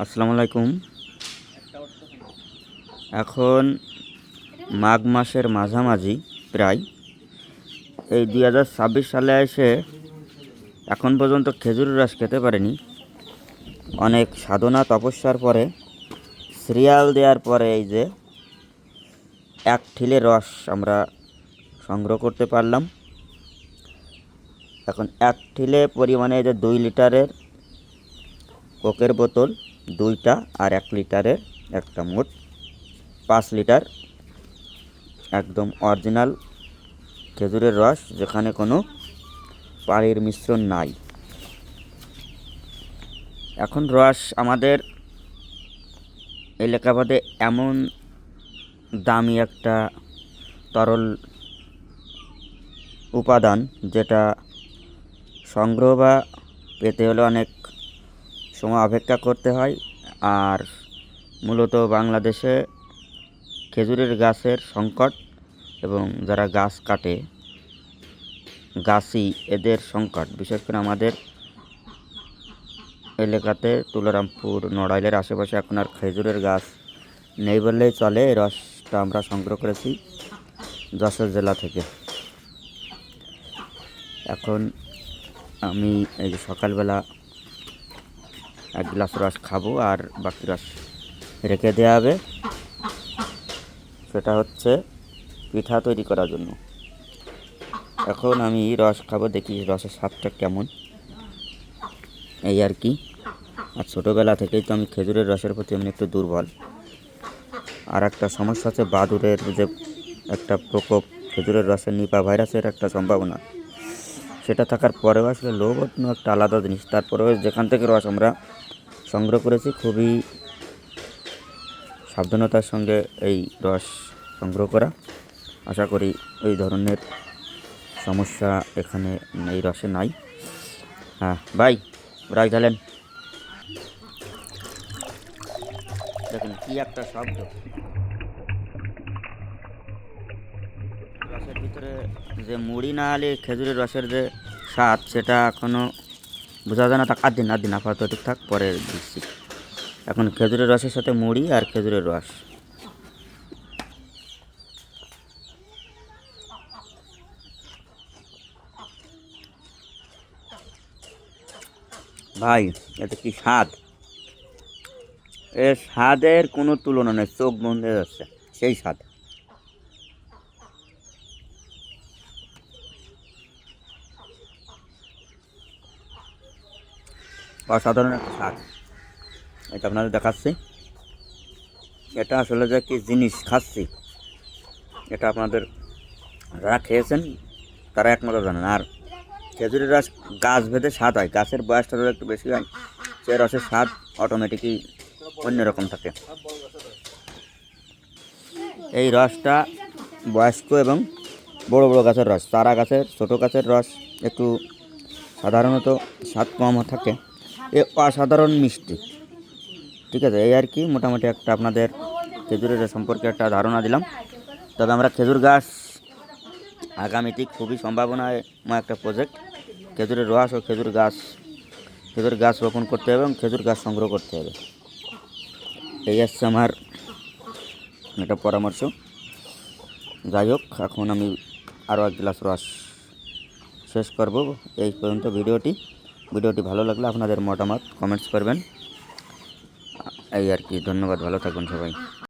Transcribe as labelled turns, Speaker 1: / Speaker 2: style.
Speaker 1: আসসালামু আলাইকুম। এখন মাঘ মাসের মাঝামাঝি প্রায়। এই দুই হাজার ছাব্বিশ সালে এসে এখন পর্যন্ত খেজুরের রস খেতে পারেনি। অনেক সাধনা তপস্যার পরে, সিরিয়াল দেওয়ার পরে এই যে এক ঠিলে রস আমরা সংগ্রহ করতে পারলাম। এখন এক ঠিলে পরিমাণে এই যে দুই লিটারের কোকের বোতল, দুইটা আর এক লিটারের একটা মোট পাঁচ লিটার। একদম অরিজিনাল খেজুরের রস, যেখানে কোনো পানির মিশ্রণ নাই। এখন রস আমাদের এলাকাবাদে এমন দামি একটা তরল উপাদান, যেটা সংগ্রহ বা পেতে হলে অনেক সময় অপেক্ষা করতে হয়। আর মূলত বাংলাদেশে খেজুরের গাছের সংকট এবং যারা গাছ কাটে, গাছই এদের সংকট। বিশেষ করে আমাদের এলাকাতে তুলারামপুর, নড়াইলের আশেপাশে এখন আর খেজুরের গাছ নেই বললেই চলে। রসটা আমরা সংগ্রহ করেছি যশোর জেলা থেকে। এখন আমি এই যে সকালবেলা এক গ্লাস রস খাব আর বাকি রস রেখে দেওয়া হবে। সেটা হচ্ছে পিঠা তৈরি করার জন্য। এখন আমি রস খাব, দেখি রসের স্বাদটা কেমন। এই আর কি। আর ছোটোবেলা থেকেই তো আমি খেজুরের রসের প্রতি এমনি একটু দুর্বল। আর একটা সমস্যা আছে বাদুরের যে একটা প্রকোপ, খেজুরের রসের নিপা ভাইরাসের একটা সম্ভাবনা, সেটা থাকার পরেও আসলে লোভ একটা আলাদা জিনিস। তারপরেও যেখান থেকে রস আমরা সংগ্রহ করেছি। খুবই সাবধানতার সঙ্গে এই রস সংগ্রহ করা। আশা করি এই ধরনের সমস্যা এখানে এই রসে নাই। হ্যাঁ ভাই রাজ ঢালেন। দেখুন কি একটা শব্দ। রসের ভিতরে যে মুড়ি না হলে খেজুরের রসের যে স্বাদ, সেটা এখনও বোঝা যায় না থাক, আর দিন আর দিন আপাতত ঠিকঠাক, পরে দিচ্ছি এখন খেজুরের রসের সাথে মুড়ি আর খেজুরের রস। ভাই এটা কি স্বাদ? এর স্বাদের কোনো তুলনা নেই, চোখ বন্ধ হয়ে যাচ্ছে, সেই স্বাদ। অসাধারণ একটা স্বাদ এটা আপনাদের দেখাচ্ছি। এটা আসলে যে কি জিনিস খাচ্ছি, এটা আপনাদের যারা খেয়েছেন, তারা একমাত্র জানেন। আর খেজুরের রস গাছ ভেদে স্বাদ হয়। গাছের বয়সটা একটু বেশি হয়, সে রসের স্বাদ অটোমেটিকই অন্যরকম থাকে। এই রসটা বয়স্ক এবং বড় বড় গাছের রস। চারা গাছের, ছোটো গাছের রস একটু সাধারণত স্বাদ কম থাকে। এ অসাধারণ মিষ্টি। ঠিক আছে, এই আর কি, মোটামুটি একটা আপনাদের খেজুরের সম্পর্কে একটা ধারণা দিলাম। তবে আমরা খেজুর গাছ আগামীতে খুবই সম্ভাবনায় একটা প্রজেক্ট খেজুরের রস ও খেজুর গাছ খেজুর গাছ রোপণ করতে হবে এবং খেজুর গাছ সংগ্রহ করতে হবে। এই হচ্ছে আমার একটা পরামর্শ। যাই হোক, এখন আমি আরও এক গ্লাস রস শেষ করব। এই পর্যন্ত ভিডিওটি ভিডিওটি ভালো লাগলে আপনাদের মতামত কমেন্টস করবেন। এই আর কি ধন্যবাদ ভালো থাকবেন সবাই।